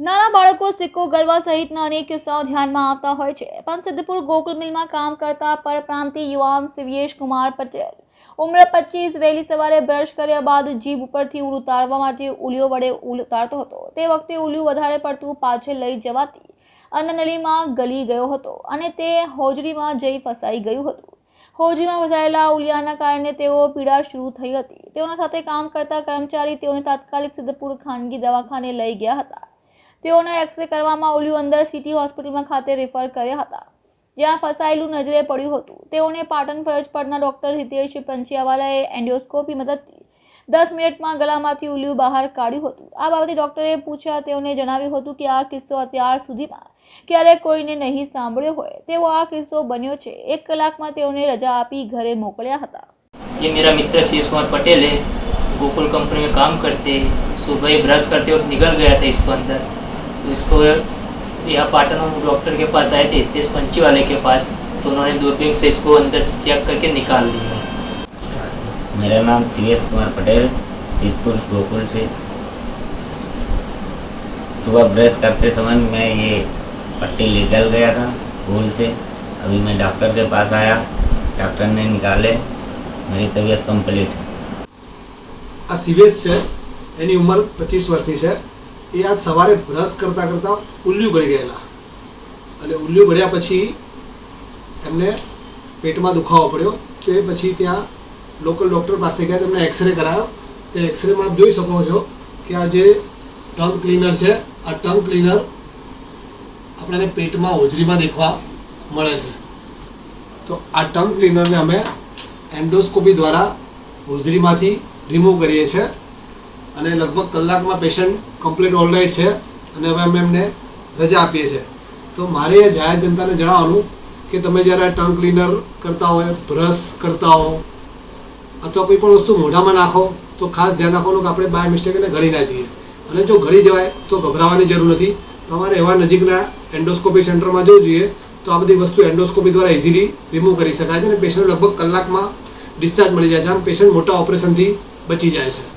નાના બાળકો સિક્કો ગળવા સહિતના અનેક કિસ્સાઓ ધ્યાનમાં આવતા હોય છે. પણ સિદ્ધપુર ગોકુલ મિલમાં કામ કરતા પરપ્રાંતીય યુવાન શિવેશ કુમાર પટેલ ઉંમર પચીસ, વહેલી સવારે બ્રશ કર્યા બાદ જીભ ઉપરથી ઉલ ઉતારવા માટે ઉલિયો વડે ઉલ ઉતારતો હતો. તે વખતે ઉલિયું વધારે પડતું પાછળ લઈ જવાથી અન્નનલીમાં ગલી ગયો હતો અને તે હોજરીમાં જઈ ફસાઈ ગયું હતું. હોજરીમાં ફસાયેલા ઉલિયાના કારણે તેઓ પીડા શરૂ થઈ હતી. તેઓના સાથે કામ કરતા કર્મચારી તેઓને તાત્કાલિક સિદ્ધપુર ખાનગી દવાખાને લઈ ગયા હતા. તેઓને એક્સરે કરવામાં ઓલ્યું અંદર સિટી હોસ્પિટલમાં ખાતે રેફર કર્યા હતા જ્યાં ફસાયેલું નજરે પડ્યું હતું તેઓને પાટણ ફરજ પરના ડોક્ટર હિતેશ પંચિયાવાલાએ એન્ડોસ્કોપી મદદથી દસ મિનિટમાં ગળામાંથી ઉલિયું બહાર કાઢ્યું હતું આ બાબતે ડોક્ટરે પૂછ્યા તેઓને જણાવ્યું હતું કે આ કિસ્સો અત્યાર સુધીમાં ક્યારેય કોઈને નહીં સાંભળ્યો હોય તેવો આ કિસ્સો બન્યો છે એક કલાકમાં તેઓને રજા આપી ઘરે મોકલ્યા હતા ये मेरा मित्र शीश कुमार पटेल है गोकुल कंपनी में काम करते हैं सुबह ही ब्रश करते वक्त निकल गया था इसको अंदर तो इसको यहाँ पाटन हम डॉक्टर के पास आए थे हितेश पंची वाले के पास तो उन्होंने दूरबीन से इसको अंदर से चेक करके निकाल दिया मेरा नाम सीएस कुमार पटेल सिद्धपुर गोकुल से सुबह ब्रश करते समय मैं ये पट्टी निकल गया था भूल से अभी मैं डॉक्टर के पास आया डॉक्टर ने निकाले मेरी तबीयत कंप्लीट है આ સિવેશ છે એની ઉંમર પચીસ વર્ષની છે એ આજ સવારે બ્રશ કરતાં કરતાં ઉલ્લું ગળી ગયેલા. અને ઉલ્લું ગળ્યા પછી એમને પેટમાં દુખાવો પડ્યો તો એ પછી ત્યાં લોકલ ડૉક્ટર પાસે ગયા તેમને એક્સરે કરાયો. તે એક્સરેમાં આપ જોઈ શકો છો કે આ જે ટંગ ક્લીનર છે, આ ટંગ ક્લીનર આપણને પેટમાં હોજરીમાં દેખવા મળે છે. તો આ ટંગ ક્લીનરને અમે એન્ડોસ્કોપી દ્વારા હોજરીમાંથી રિમૂવ કરીએ છીએ. અને લગભગ કલાકમાં પેશન્ટ કમ્પ્લીટ ઓલરાઇટ છે. અને હવે અમે એમને રજા આપીએ છીએ. તો મારે એ જાહેર જનતાને જણાવવાનું કે તમે જ્યારે ટંગ ક્લીનર કરતા હોય બ્રશ કરતા હો, અથવા કોઈ પણ વસ્તુ મોઢામાં નાખો, તો ખાસ ધ્યાન રાખવાનું કે આપણે બાય મિસ્ટેક એને ગળી ના જઈએ. અને જો ગળી જવાય, તો ગભરાવાની જરૂર નથી. તમારે એવા નજીકના એન્ડોસ્કોપી સેન્ટરમાં જવું જોઈએ, તો આ બધી વસ્તુ એન્ડોસ્કોપી દ્વારા ઇઝીલી રિમૂવ કરી શકાય છે અને પેશન્ટ લગભગ કલાકમાં ડિસ્ચાર્જ મળી જાય છે. આમ પેશન્ટ મોટા ઓપરેશનથી બચી જાય છે.